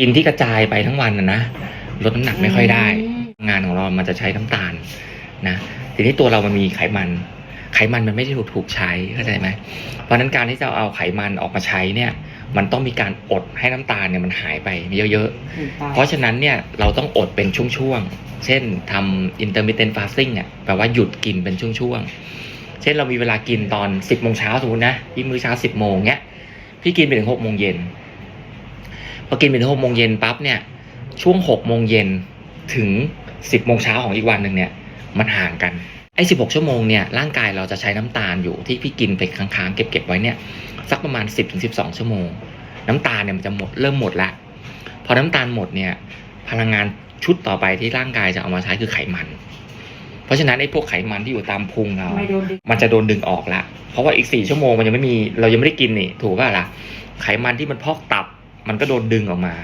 กินที่กระจายไปทั้งวันนะนะลดน้ำหนักไม่ค่อยได้ งานของเรามันจะใช้น้ำตาลนะทีนี้ตัวเรามันมีไขมัน ไขมันมันไม่ได้ถูกถูกใช้เข้าใจไหมเพราะฉะนั้นการที่จะเอาไขมันออกมาใช้เนี่ย มันต้องมีการอดให้น้ำตาลเนี่ยมันหายไปเยอะๆ เพราะฉะนั้นเนี่ยเราต้องอดเป็นช่วงๆ เช่นทำ intermittent fasting เนี่ยแปลว่าหยุดกินเป็นช่วงๆ เช่นเรามีเวลากินตอน 10โมงเช้าสมมตินะพี่มื้อเช้า 10โมงเนี้ยพี่กินไปถึง6โมงเย็น พอกินไปถึง6โมงเย็นปั๊บเนี่ย ช่วง6โมงเย็นถึง10โมงเช้าของอีกวันหนึ่งเนี่ย มันห่างกันไอ้16ชั่วโมงเนี่ยร่างกายเราจะใช้น้ำตาลอยู่ที่พี่กินไปค้างๆเก็บๆไว้เนี่ยสักประมาณ10-12ชั่วโมง น้ำตาลเนี่ยมันจะหมดเริ่มหมดละพอน้ำตาลหมดเนี่ยพลังงานชุดต่อไปที่ร่างกายจะเอามาใช้คือไขมัน เพราะฉะนั้นไอ้พวกไขมันที่อยู่ตามพุงเราไม่โดนดึงมันจะโดนดึงออกละเพราะว่าอีกสี่ชั่วโมงมันยังไม่มีเรายังไม่ได้กินนี่ถูกป่ะล่ะไขมันที่มันพอกตับ มันก็โดนดึงออกมา